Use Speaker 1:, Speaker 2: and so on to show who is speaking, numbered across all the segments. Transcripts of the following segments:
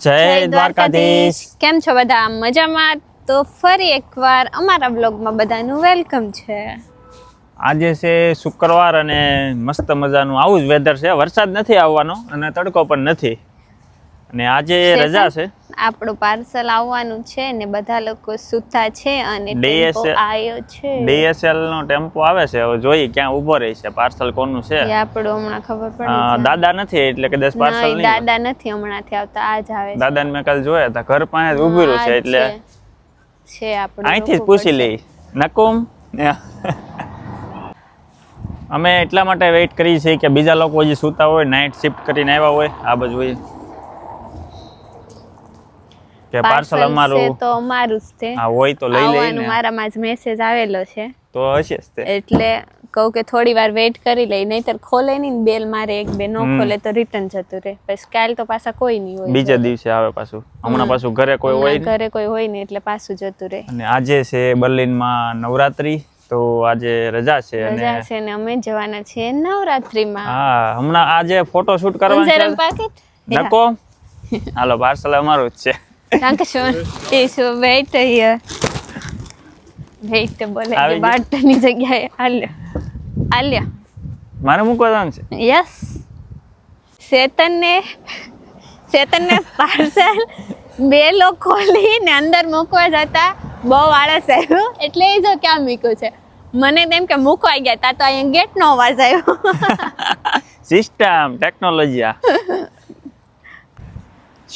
Speaker 1: જય દ્વારકાધીશ.
Speaker 2: કેમ છો બધા? મજામાં? તો ફરી એકવાર અમારા બ્લોગમાં બધાનું વેલકમ છે.
Speaker 1: આજે છે શુક્રવાર અને મસ્ત મજાનું આવું જ વેધર છે. વરસાદ નથી આવવાનો અને તડકો પણ નથી. અને આજે રજા છે?
Speaker 2: આપણું પાર્સલ આવવાનું છે ને બધા લોકો સુતા છે અને ટેમ્પો આવ્યો છે.
Speaker 1: ડીએસએલ નો ટેમ્પો આવે છે. હવે જોઈએ ક્યાં ઊભો રહી છે. પાર્સલ કોનું છે?
Speaker 2: એ આપણો હમણાં ખબર પડી
Speaker 1: દાદા નથી એટલે કે
Speaker 2: દસ
Speaker 1: પાર્સલ
Speaker 2: નહીં દાદા નથી હમણાંથી આવતા આજ આવે છે.
Speaker 1: દાદાને મેં કાલ જોયા હતા ઘર પાસે જ ઊભી છે એટલે
Speaker 2: છે. આપણો
Speaker 1: અહીંથી જ પૂછી લઈ. નકુમ? અમે એટલા માટે વેઇટ કરીએ છીએ કે બીજા લોકો હજી સૂતા હોય નાઇટ શિફ્ટ કરીને આવ્યા હોય. આ બાજુ હોય કે પાર્સલ અમારું
Speaker 2: તો અમારું જ છે.
Speaker 1: હા હોય તો લઈ લઈને.
Speaker 2: મારામાં જ મેસેજ આવેલો છે.
Speaker 1: તો હશે જ તે.
Speaker 2: એટલે કહું કે થોડી વાર વેઇટ કરી લઈ નહીતર ખોલે નહીં બેલ મારે એક બે નો ખોલે તો રિટર્ન જતું રહે. પછી કાલ તો પાછા કોઈ નહીં હોય.
Speaker 1: બીજા દિવસે આવે પાછું. હમણાં પાછું ઘરે કોઈ હોય
Speaker 2: ઘરે કોઈ હોય નહીં એટલે પાછું જતું રહે.
Speaker 1: અને આજે છે બર્લિનમાં નવરાત્રી તો આજે રજા છે
Speaker 2: રજા છે ને અમે જવાના છીએ નવરાત્રીમાં.
Speaker 1: હા હમણાં આજે ફોટો શૂટ કરવાનું છે નકો. હાલો પાર્સલ અમારું જ છે.
Speaker 2: Danke Ich so weiter hier. Weiter બોલે? બાટની જગ્યાએ આલ્યા આલ્યા
Speaker 1: મારે મૂકવા જવાનું છે
Speaker 2: યસ ચેતનને ચેતનને પાર્સલ બે લોક ખોલીને અંદર મૂકવા જતા બહુ આળસ આવ્યું એટલે એ જો ક્યાં મૂક્યું છે મને તેમ કે મૂકવા ગયા તા તો અહીંયા ગેટનો અવાજ આવ્યો
Speaker 1: સિસ્ટમ ટેકનોલોજી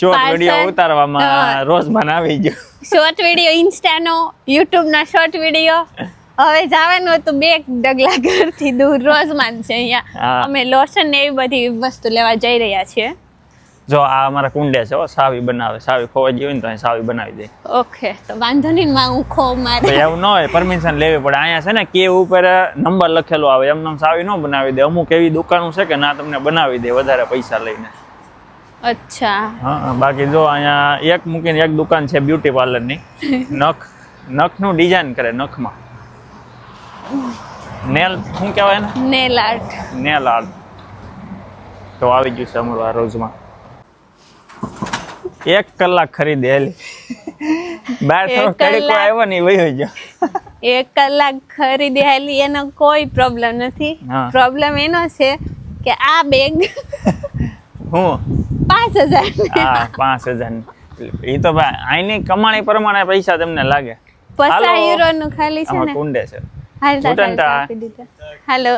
Speaker 1: શોર્ટ. વીડિયો ઉતારવામાં
Speaker 2: રોજ
Speaker 1: રોજમાન આવી ગયો.
Speaker 2: શોર્ટ વીડિયો ઇન્સ્ટાનો યુટ્યુબના શોર્ટ વીડિયો હવે જવાનું હતું બે ડગલા ઘરથી દૂર રોજમાન છે અહીંયા. અમે લોશન ને એવી બધી વસ્તુ લેવા જઈ રહ્યા છીએ.
Speaker 1: જો આ અમારા કુંડે છે સાવી બનાવે સાવી ખોવા હોય ને તો સાવી બનાવી દે.
Speaker 2: ઓકે તો વાંધો નહીં માં હું ખો મારે.
Speaker 1: એવું ન હોય પરમિશન લેવી પડે. અહીંયા છે ને કે ઉપર નંબર લખેલો આવે. એમ નામ સાવી ન બનાવી દે. અમુક એવી દુકાનો છે કે ના તમને બનાવી દે વધારે પૈસા લઈને.
Speaker 2: અચ્છા.
Speaker 1: હા બાકી જો અહીંયા એક મૂકીને એક દુકાન છે બ્યુટી પાર્લરની નખ નખનું ડિઝાઇન કરે નખમાં. નેલ શું કહેવાય ને
Speaker 2: નેલ આર્ટ
Speaker 1: નેલ આર્ટ તો આવી ગયું છે અમારું આ રોજમાં. એક કલાક ખરીદેલી બાર થોડો કડીકો આવ્યો ને વહી ગયો.
Speaker 2: એક કલાક ખરીદી આલી એનો કોઈ પ્રોબ્લેમ નથી. પ્રોબ્લેમ એનો છે કે આ બેગ
Speaker 1: હું?
Speaker 2: પાંચ હજાર.
Speaker 1: હા પાંચ હજાર. એ તો ભાઈ અહીંની કમાણી પ્રમાણે પૈસા તમને લાગે.
Speaker 2: પચાસ યુરો નું ખાલી છે ને?
Speaker 1: કુંડે છે.
Speaker 2: હાલો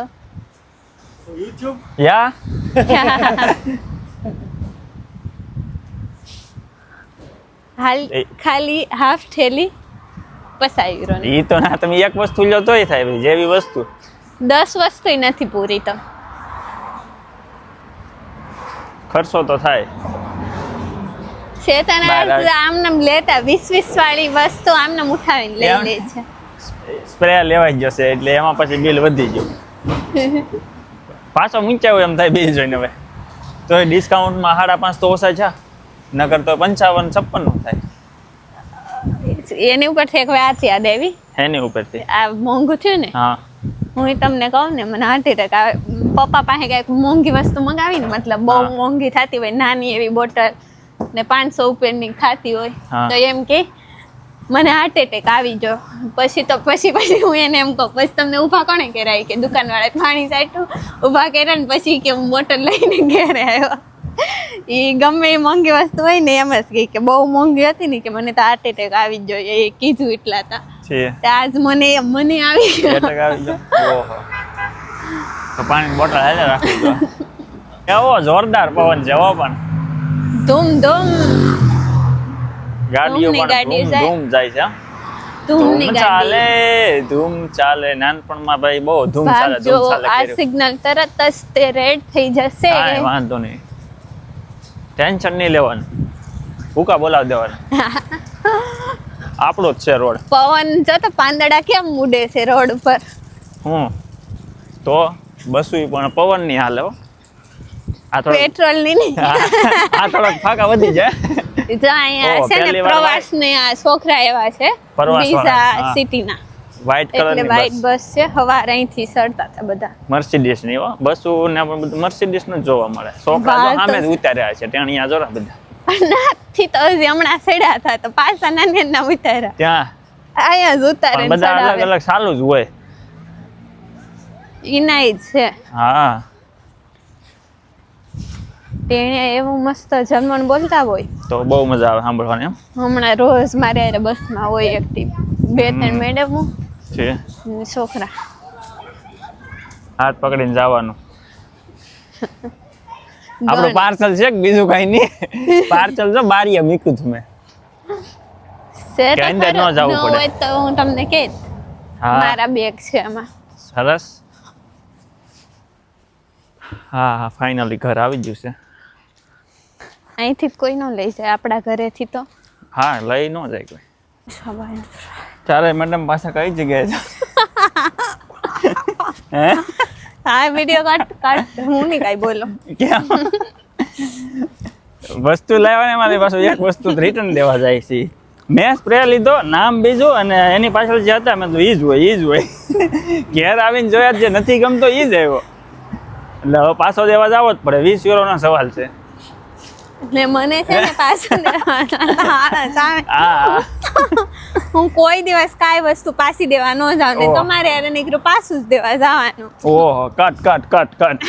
Speaker 1: યા?
Speaker 2: હાલ ખાલી હાફ થેલી પચાસ યુરો
Speaker 1: એ તો ના તમે એક વસ્તુ લો તોય થાય જેવી વસ્તુ.
Speaker 2: દસ વસ્તુ નથી પૂરી તો.
Speaker 1: ખર્ચો તો થાય.
Speaker 2: શેતાન. આમનામ લેતા વીસ વીસ વાળી વસ્તુ આમનામ ઉઠાવીને લઈ લે છે.
Speaker 1: સ્પ્રે લેવાઈ જશે એટલે એમાં પછી બિલ વધી ગયું. પાછો મૂંચ્યા એમ થાય બીજ જોઈને હવે. તો એ ડિસ્કાઉન્ટમાં સાડા પાંચ તો ઓછા છે. નકર તો પંચાવન છપ્પનનું થાય.
Speaker 2: એની ઉપરથી એક વાત યાદ આવી.
Speaker 1: એની ઉપરથી.
Speaker 2: આ મોંઘું થયું ને?
Speaker 1: હા.
Speaker 2: હું તમને કહું ને મને હાર્ટ એટેક આવે પપ્પા પાસે કાંઈક મોંઘી વસ્તુ મંગાવી ને મતલબ બહુ મોંઘી થતી હોય નાની એવી બોટલ ને પાંચસો ઉપરની ખાતી હોય તો એમ કે મને હાર્ટ એટેક આવી જો પછી તો પછી પછી હું એને એમ કહું પછી તમને ઊભા કોણે કરાય? કે દુકાનવાળા પાણી સાટું ઊભા કર્યા ને પછી કે હું બોટલ લઈને ઘેરે આવ્યો. એ ગમે એ મોંઘી વસ્તુ હોય ને એમ જ કે બહુ મોંઘી હતી ને કે મને તો હાર્ટ એટેક આવી જ જોઈએ એ કીધું એટલા હતા આજ મને મને આવી ગયો.
Speaker 1: એટક આવી ગયો. ઓહો. તો પાણીની બોટલ હાલે રાખી દો. એવો જોરદાર પવન હો પણ.
Speaker 2: ધૂમ ધૂમ
Speaker 1: ગાડીઓ પણ ધૂમ
Speaker 2: જાય.
Speaker 1: છે.
Speaker 2: ધૂમની ગાડી.
Speaker 1: ચાલે ધૂમ ચાલે. નાનપણમાં ભાઈ બહુ ધૂમ ચાલે ધૂમ ચાલે
Speaker 2: આ. સિગ્નલ તરત જ તે રેડ થઈ જશે.
Speaker 1: કાંઈ વાંધો નહીં. ટેન્શન નહીં લેવાનું. ભૂકા બોલાવી દેવાના. આપણો જ છે રોડ.
Speaker 2: પવન જો તો પાંદડા કેમ ઉડે છે રોડ ઉપર
Speaker 1: હું? તો બસુય પણ પવનની હાલે હો. આ થોડો
Speaker 2: પેટ્રોલની નહીં
Speaker 1: આ થોડોક ફાકા વધી જાય.
Speaker 2: જો અહીંયા છે ને પ્રવાસ ને આ છોકરા એવા છે બીજા
Speaker 1: સિટી ના
Speaker 2: વ્હાઇટ
Speaker 1: કલરની
Speaker 2: વ્હાઇટ
Speaker 1: બસ
Speaker 2: છે હવાર અહીંથી સરતા હતા બધા.
Speaker 1: મર્સિડીસની હો. બસ ને પણ બધું મર્સિડીસનું જોવા મળે. છોકરા સામે જ ઉતાર્યા છે ટેણિયા જોરા બધા.
Speaker 2: નાથી તો હજી હમણાં સેડા હતા તો પાછા નાની ના ઉતાર્યા.
Speaker 1: ત્યાં?
Speaker 2: અહીંયા જ ઉતારે
Speaker 1: બધા અલગ અલગ સારું જ હોય.
Speaker 2: ઇનાય છે.
Speaker 1: હા.
Speaker 2: તેણે એવું મસ્ત જર્મન બોલતા હોય.
Speaker 1: તો બહુ મજા આવે સાંભળવાની એમ.
Speaker 2: હમણાં રોજ મારે હારે બસમાં હોય એકટી બે ત્રણ મેડમ.
Speaker 1: છે.
Speaker 2: છોકરા.
Speaker 1: હાથ પકડીને જવાનું. આપણું પાર્સલ છે કે બીજું કઈ નહીં. પાર્સલ જો બારીએ મીકું તમે કે અંદર ન જવું પડે.
Speaker 2: તો હું તમને કહે
Speaker 1: હા.
Speaker 2: મારા બેગ છે એમાં.
Speaker 1: સરસ. હા હા ફાઇનલી ઘર આવી ગયું છે.
Speaker 2: અહીંથી કોઈ ન લઈ જાય આપણા ઘરેથી તો.
Speaker 1: હા લઈ ન જાય કોઈ. ચાલે મેડમ પાછા કઈ જગ્યાએ હે?
Speaker 2: હા વિડિયો કાટ કાટ હું નહીં કાઈ બોલો.
Speaker 1: વસ્તુ લાવવાની મારી પાછું એક વસ્તુ રિટર્ન દેવા જાય છે. મેં સ્પ્રે લીધો નામ બીજું અને એની પાછળ જે હતા મેં તો ઈ જ હોય ઈ જ હોય. ઘેર આવીને જોયા જે નથી ગમતો ઈ જ આવ્યો. એટલે હવે પાછો દેવા જાવો જ પડે. વીસ યુરોનો સવાલ છે.
Speaker 2: એટલે મને છે ને પાછો દેવાના.
Speaker 1: આ
Speaker 2: હું કોઈ દિવસ કાંઈ વસ્તુ પાસી દેવા ન જાઉં ને તમારે અરે નીકળું પાછું જ દેવા જવાનું.
Speaker 1: ઓહો કટ કટ કટ કટ.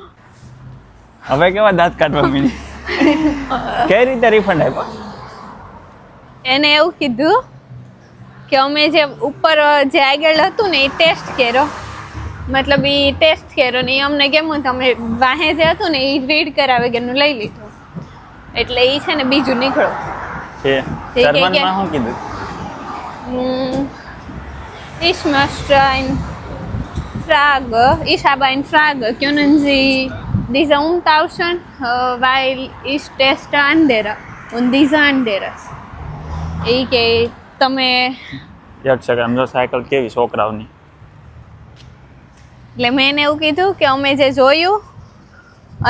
Speaker 1: હવે કેવા દાંત કાઢવા મીની? કઈ રીતે રિફંડ આપ્યો?
Speaker 2: એને એવું કીધું કે અમે જે ઉપર જે આગળ હતું ને એ ટેસ્ટ કર્યો. મતલબ એ ટેસ્ટ કર્યો ને એ અમને કેમ તમે વાહે જે હતું ને એ રીડ કરાવે કે લઈ લીધું. એટલે એ છે ને બીજું નીકળો
Speaker 1: છે જર્મનમાં શું કીધું
Speaker 2: Hm, ich möchte ein Frage, ich habe eine Frage. Können Sie diese umtauschen, äh, weil ich teste andere und diese anderes. એ કે તમે
Speaker 1: એક સેકન્ડ જો સાયકલ કેવી છોકરાઓની
Speaker 2: એટલે મેં એને એવું કીધું કે અમે જે જોયું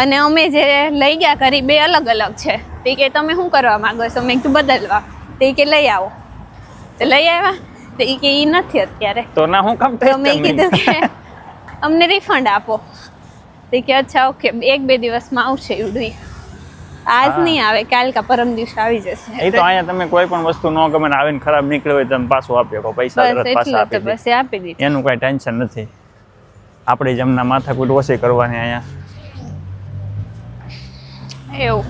Speaker 2: અને અમે જે લઈ ગયા કરી બે અલગ અલગ છે. તે કે તમે શું કરવા માગો છો? મેં કીધું બદલવા. તે કે લઈ આવો. તો લઈ આવ્યા. તો એ કે એ નથી અત્યારે.
Speaker 1: તો ના હું કામ
Speaker 2: તો મેં કીધું કે અમને રિફંડ આપો. તે કે અચ્છા ઓકે. એક બે દિવસમાં આવશે એવડું આજ. નહીં આવે. કાલ કા પરમ દિવસ આવી જશે.
Speaker 1: એ તો અહીંયા તમે કોઈ પણ વસ્તુ ન ગમે ને આવીને ખરાબ નીકળે હોય તમે પાછું આપી શકો. પૈસા તરત પાછા આપી દે. એનું કાંઈ ટેન્શન નથી. આપણે જમના માથા માથાકૂટ ઓછી કરવાની અહીંયા.
Speaker 2: એવું.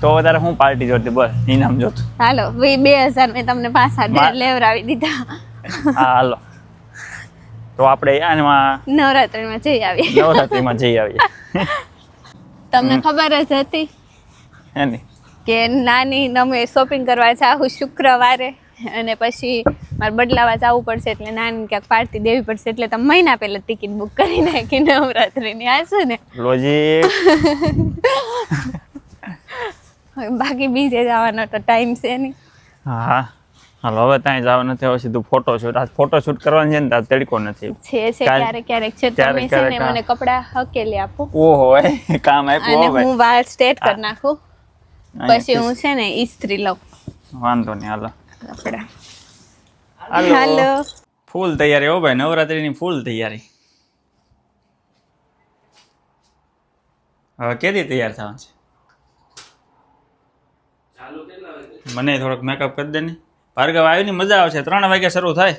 Speaker 1: તો વધારે હું પાર્ટી જોતી બસ ઇનામ જોતું.
Speaker 2: હાલો ભાઈ બે હજાર મેં તમને પાછા લેવડાવી દીધા.
Speaker 1: હા હાલો. તો આપણે આમાં
Speaker 2: નવરાત્રિમાં જઈ આવીએ.
Speaker 1: નવરાત્રિમાં જઈ આવીએ.
Speaker 2: તમને ખબર જ હતી
Speaker 1: એની
Speaker 2: કે નાની અમે શોપિંગ કરવા જાઉં શુક્રવારે અને પછી મારે બદલાવા જવું પડશે એટલે નાની ક્યાંક પાર્ટી દેવી પડશે એટલે તમે મહિના પહેલા ટિકિટ બુક કરી નાખી નવરાત્રિની આ છે ને.
Speaker 1: લોજીક
Speaker 2: બાકી બીજે જવાનો તો ટાઈમ છે નહીં.
Speaker 1: હા હાલો હવે ત્યાં જવા નથી હવે સીધું ફોટોશૂટ આ ફોટોશૂટ કરવાનું છે ને ત્યાં તડકો નથી.
Speaker 2: છે છે ક્યારેક ક્યારેક છે. તમે છે ને મને કપડાં હકેલી આપો.
Speaker 1: ઓહો કામ આપ્યું
Speaker 2: અને
Speaker 1: હું
Speaker 2: વાળ સ્ટેટ કરી નાખું. પછી હું છે ને ઇસ્ત્રી લઉં.
Speaker 1: વાંધો નહીં હાલો.
Speaker 2: કપડાં.
Speaker 1: હાલો. ફૂલ તૈયારી હો ભાઈ નવરાત્રીની ફૂલ તૈયારી. હવે કેદી તૈયાર થવાનું છે? મને થોડોક મેકઅપ કરી દે ને. ભાર્ગવ આવી ની, મજા આવશે. ત્રણ વાગે શરૂ થાય.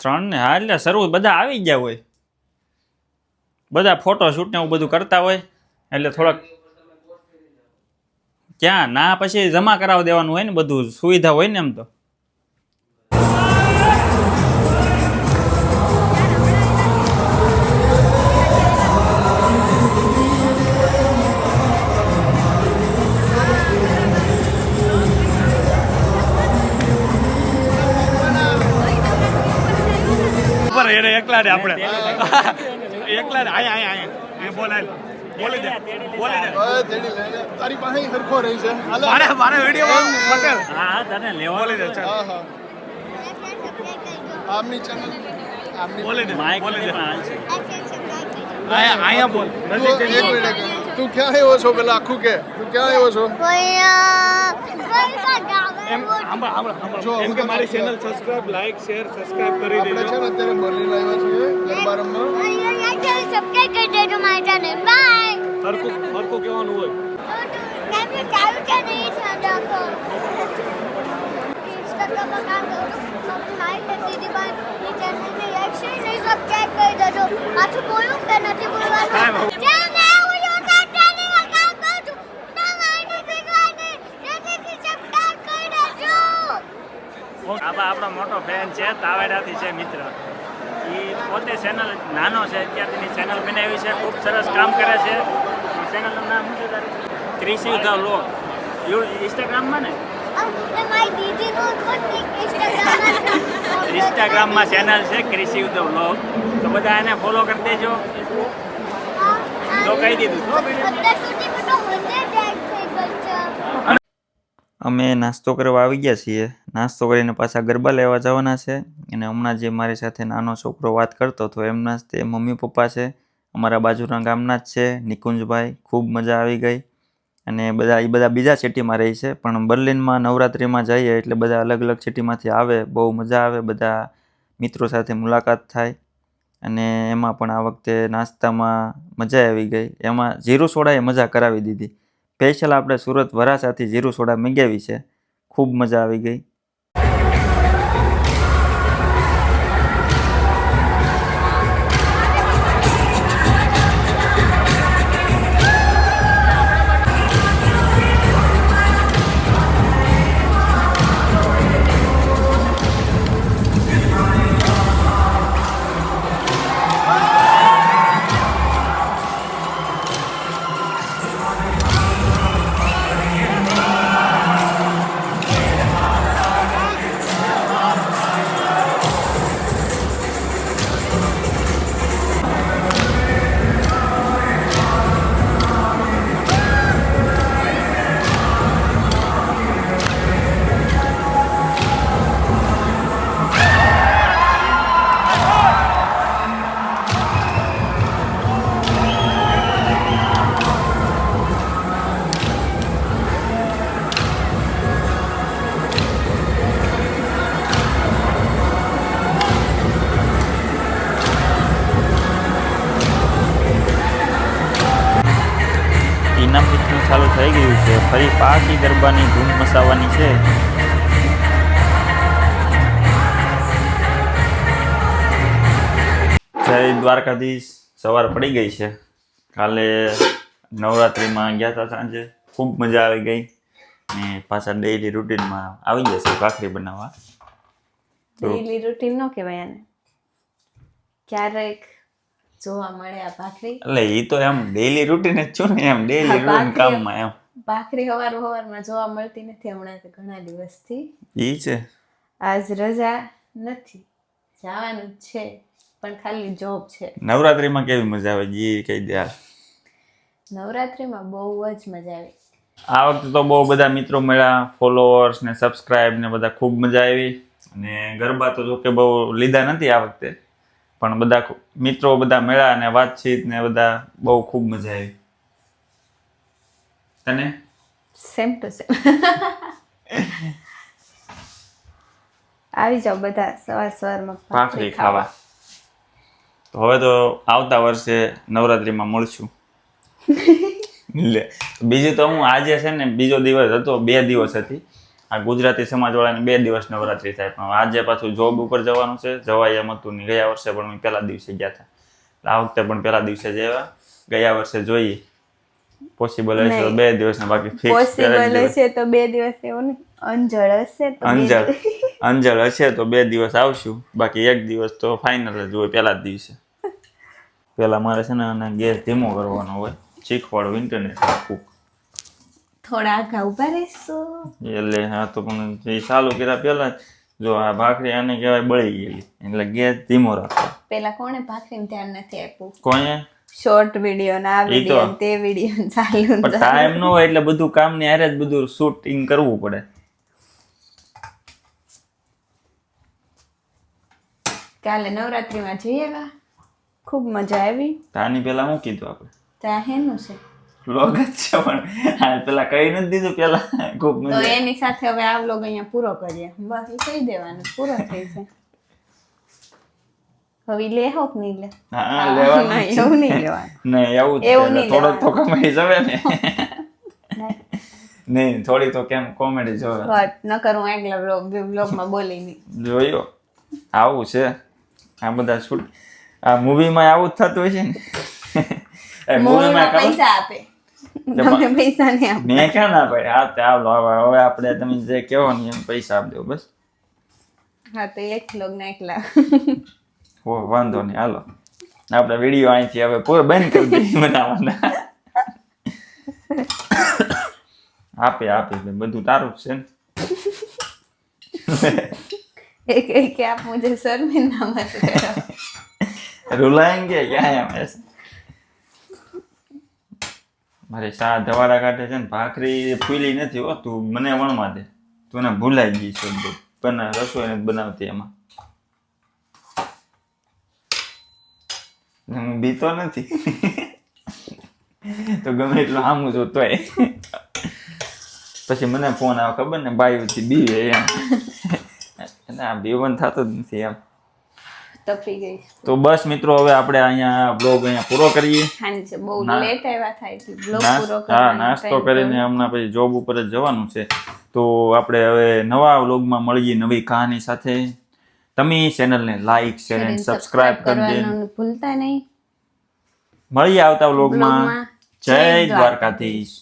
Speaker 1: ત્રણ ને, હા, એટલે શરૂ, બધા આવી ગયા હોય. બધા ફોટોશૂટ ને એવું બધું કરતા હોય. એટલે થોડાક ક્યાં, ના, પછી જમા કરાવી દેવાનું હોય ને બધું, સુવિધા હોય ને એમ તો.
Speaker 3: એને એકલા આપણે. એકલા ને આયા આયા આયા. એ બોલાય બોલી દે. બોલી દે.
Speaker 4: તેડી લઈને તારી પાસે હરખો રહી છે. હાલો.
Speaker 3: મારે મારે વીડિયો પટેલ.
Speaker 1: હા હા તને લેવા
Speaker 3: બોલી દે ચાલ.
Speaker 4: હા હા. આમની ચેનલ આમની
Speaker 3: બોલી દે
Speaker 1: માઇક
Speaker 3: બોલી દે. આયા બોલ. નજીક
Speaker 4: એક મિનિટ.
Speaker 5: તું ક્યાં આવ્યો છો પેલા આખું કે તું ક્યાં આવ્યો છો
Speaker 3: એમ આંબા આંબા
Speaker 5: જો,
Speaker 3: આંબા એમ
Speaker 5: હું
Speaker 3: કે
Speaker 5: તો
Speaker 3: મારી
Speaker 5: નથી
Speaker 3: channel subscribe like share subscribe કરી
Speaker 5: આપણે છે
Speaker 3: દેજો
Speaker 5: ને અત્યારે બર્લિન આવ્યા છીએ ગરબા રમવા
Speaker 6: સબસ્ક્રાઇબ કરી દેજો મારી ચેનલ બાય
Speaker 3: હરકું હરકું કહેવાનું હોય
Speaker 6: કેમ ચાલુ છે નહીં થતો ઇન્સ્ટાગ્રામમાં કામ કરું છું લાઈક કરી દીધી બાય એ ચેનલને લાઈક શેર ને સબસ્ક્રાઇબ કરી દેજો પાછું બોલું કે નથી બોલવાનું જેમ આવું જો ચેનલમાં કામ કરું છું ના માહિતી શીખવાની જેથી સબસ્ક્રાઇબ કરી દેજો
Speaker 7: આબા આપણો મોટો ફેન છે તાવેડાથી છે મિત્ર. એ પોતે ચેનલ નાનો છે અત્યારથી ચેનલ બનાવી છે ખૂબ સરસ કામ કરે છે. ચેનલનું નામ શું છે તારું? ક્રિશી ધ લો યુ ઇન્સ્ટાગ્રામમાં ને? ઇન્સ્ટાગ્રામમાં ચેનલ છે ક્રિશી ધ વ્લોગ તો બધા એને ફોલો કરી દેજો. તો કહી દીધું
Speaker 6: અત્યાર સુધી બધો મને ડેક થઈ ગઈ છે
Speaker 1: અમે નાસ્તો કરવા આવી ગયા છીએ. નાસ્તો કરીને પાછા ગરબા લેવા જવાના છે. અને હમણાં જે મારી સાથે નાનો છોકરો વાત કરતો હતો, એમના તે મમ્મી પપ્પા છે. અમારા બાજુના ગામના જ છે, નિકુંજભાઈ. ખૂબ મજા આવી ગઈ. અને બધા એ બધા બીજા સિટીમાં રહે છે. પણ બર્લિનમાં નવરાત્રિમાં જઈએ એટલે બધા અલગ અલગ સિટીમાંથી આવે, બહુ મજા આવે. બધા મિત્રો સાથે મુલાકાત થાય. અને એમાં પણ આ વખતે નાસ્તામાં મજા આવી ગઈ. એમાં જીરું સોડાએ મજા કરાવી દીધી. સ્પેશિયલ આપણે સુરત વરાછાથી જીરું સોડા મંગાવી છે. ખૂબ મજા આવી ગઈ. થઈ ગયું છે. ફરી પાછી ગરબાની ધૂમ મસાવાની છે. દ્વારકાધીશ. સવાર પડી ગઈ છે. કાલે નવરાત્રિમાં ગયા હતા સાંજે. ખૂબ મજા આવી ગઈ. ને પાછા ડેઈલી રૂટીનમાં આવી જશે ભાખરી બનાવવા.
Speaker 2: ડેઈલી રૂટીન ન કહેવાય આને. ક્યારેક જોવા મળે આ ભાખરી.
Speaker 1: એટલે એ તો એમ ડેઈલી રૂટીન જ છું ને એમ ડેઈલી રૂટીન કામમાં એમ.
Speaker 2: ભાખરી હવાર હવારમાં જોવા મળતી નથી હમણાં તો ઘણા દિવસથી.
Speaker 1: ઈ છે?
Speaker 2: આજ રજા નથી. જવાનું છે પણ ખાલી જોબ છે.
Speaker 1: નવરાત્રીમાં કેવી મજા આવે? જી કહી દે નવરાત્રીમાં
Speaker 2: નવરાત્રિમાં બહુ જ મજા આવી.
Speaker 1: આ વખતે તો બહુ બધા મિત્રો મળ્યા ફોલોઅર્સ ને સબસ્ક્રાઇબ ને બધા ખૂબ મજા આવી. અને ગરબા તો જો કે બહુ લીધા નથી આ વખતે. પણ બધા મિત્રો બધા મળ્યા અને વાતચીત ને બધા બહુ ખૂબ મજા આવી. તને?
Speaker 2: સેમ ટુ સેમ આવી જાઓ બધા સવાર સવારમાં
Speaker 1: ભાખરી ખાવા. તો હવે તો આવતા વર્ષે નવરાત્રિમાં મળશું. લે બીજું તો હું આજે છે ને બીજો દિવસ હતો બે દિવસ હતી. આ ગુજરાતી સમાજવાળાને બે દિવસ નવરાત્રિ થાય પણ આજે પાછું જોબ ઉપર જવાનું છે. જવાય એમ હતું ને ગયા વર્ષે પણ અમે પહેલા દિવસે ગયા હતા. આ વખતે પણ પહેલા દિવસે જવા ગયા વર્ષે જોઈએ. પોસિબલ હશે તો. બે દિવસ ને બાકી ફિક્સ
Speaker 2: પોસિબલ હશે તો બે દિવસ એવું નહીં. અંજળ હશે તો બે
Speaker 1: અંજળ.
Speaker 2: દિવસ.
Speaker 1: અંજળ હશે તો બે દિવસ આવશું. બાકી એક દિવસ તો ફાઇનલ જ હોય પહેલા જ દિવસે. પહેલા મારે છે ને ગેસ ધીમો કરવાનો હોય. શીખવાડું ઇન્ટરનેટ આખું
Speaker 2: થોડા આગા ઊભા રહેશો
Speaker 1: એટલે હા તો પણ જે ચાલુ કર્યા પહેલા જો આ ભાખરી આને કહેવાય બળી ગયેલી એટલે ગેસ ધીમો રાખો.
Speaker 2: પેલા કોણે ભાખરીને ધ્યાન નથી આપ્યું?
Speaker 1: કોઈએ
Speaker 2: શોર્ટ વીડિયો ને વીડિયો તે. વીડિયો ચાલુ
Speaker 1: પણ ટાઈમ નો હોય એટલે બધું કામની હારે જ બધું શૂટિંગ કરવું પડે.
Speaker 2: કાલે નવરાત્રીમાં જઈએ ખૂબ મજા આવી.
Speaker 1: તાની પહેલા શું કીધું આપણે
Speaker 2: ત્યાં હેનું છે?
Speaker 1: વ્લોગ જ છે પણ. હા, પેલા કહી નથી દીધું પેલા ખૂબ
Speaker 2: તો એની સાથે હવે આ વ્લોગ અહીંયા પૂરો કરીએ. બસ એ કહી દેવાનું પૂરો થઈ છે હવે લે હો નહીં લે?
Speaker 1: હા લેવાનું.
Speaker 2: નહીં,
Speaker 1: જ છે.
Speaker 2: એવું નહીં લેવાનું.
Speaker 1: નહીં એવું
Speaker 2: એવું નહીં
Speaker 1: થોડોક તો
Speaker 2: લેવાનું.
Speaker 1: જવે ને. નહીં. થોડી તો કેમ કોમેડી જોવે.
Speaker 2: નકર હું આગલા વ્લોગ વ્લોગમાં બોલી નહીં.
Speaker 1: જોયો. આવું છે. આ બધા શૂટ આ મૂવીમાં આવું જ થતું હોય છે ને. મૂવીમાં
Speaker 2: પૈસા આપે.
Speaker 1: તમે
Speaker 2: પૈસા ને
Speaker 1: મેં ક્યાં ના પડે હા તે આવો હવે આપણે તમે જે કહો ને એમ પૈસા આપી દો બસ.
Speaker 2: હા તો એક લોગ એકલા.
Speaker 1: હો વાંધો નહીં હાલો. આપણે વીડિયો અહીંથી હવે પૂરો બંધ કરી દઈએ બનાવવાના. આપે આપે બધું તારું છે ને.
Speaker 2: એક એક આપ મુજે શર્મિંદા મત કરો
Speaker 1: रुलाएंगे क्या है हमें મારે સા ધવાડા કાઢે છે ને, ભાખરી ફૂલી નથી હો, તું મને વણવા દે. તું એને ભૂલાઈ ગઈ છે બધું. પણ રસોઈ નથી બનાવતી એમાં. હું બીતો નથી. તો ગમે એટલું આમું છું તોય. પછી મને ફોન આવે, ખબર ને, બાયુથી બીવે એમ. અને આ બીવન થતો જ નથી એમ.
Speaker 2: તપી ગઈ.
Speaker 1: તો બસ મિત્રો હવે આપણે અહીંયા બ્લોગ અહીંયા પૂરો કરીએ.
Speaker 2: હાંજે બહુ લેટ આવ્યા થાય છે બ્લોગ પૂરો
Speaker 1: હા નાસ્તો કરીને હમણાં પછી જોબ ઉપર જ જવાનું છે. તો આપણે હવે નવા વ્લોગમાં મળીએ નવી કહાની સાથે. તમે ચેનલને લાઈક શેર એન્ડ સબસ્ક્રાઇબ
Speaker 2: કરવાનું ભૂલતા નહીં.
Speaker 1: મળીએ આવતા વ્લોગમાં
Speaker 2: જય
Speaker 1: દ્વારકાધીશ.